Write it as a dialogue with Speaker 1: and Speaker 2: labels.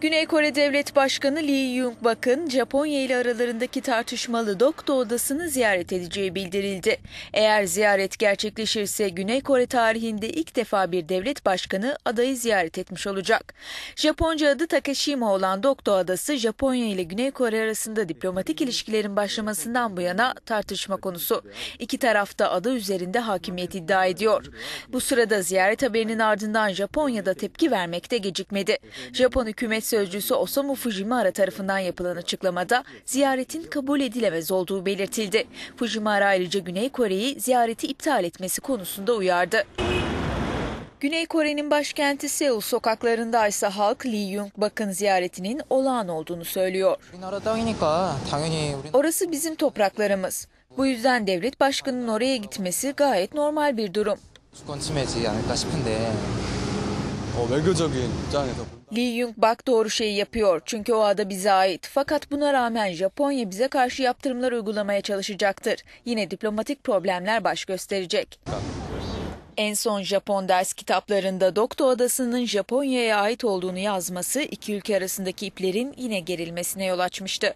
Speaker 1: Güney Kore Devlet Başkanı Lee Yong-bak'ın Japonya ile aralarındaki tartışmalı Dokdo Odası'nı ziyaret edeceği bildirildi. Eğer ziyaret gerçekleşirse Güney Kore tarihinde ilk defa bir devlet başkanı adayı ziyaret etmiş olacak. Japonca adı Takeshima olan Dokdo Adası, Japonya ile Güney Kore arasında diplomatik ilişkilerin başlamasından bu yana tartışma konusu. İki taraf da ada üzerinde hakimiyet iddia ediyor. Bu sırada ziyaret haberinin ardından Japonya'da tepki vermekte gecikmedi. Japon hükümet sözcüsü Osamu Fujimara tarafından yapılan açıklamada ziyaretin kabul edilemez olduğu belirtildi. Fujimara ayrıca Güney Kore'yi ziyareti iptal etmesi konusunda uyardı. Güney Kore'nin başkenti Seul sokaklarında ise halk Lee Jung Bak'ın ziyaretinin olağan olduğunu söylüyor. Orası bizim topraklarımız. Bu yüzden devlet başkanının oraya gitmesi gayet normal bir durum. Lee Yong-bak doğru şeyi yapıyor çünkü o ada bize ait. Fakat buna rağmen Japonya bize karşı yaptırımlar uygulamaya çalışacaktır. Yine diplomatik problemler baş gösterecek. En son Japon ders kitaplarında Dokdo Adası'nın Japonya'ya ait olduğunu yazması iki ülke arasındaki iplerin yine gerilmesine yol açmıştı.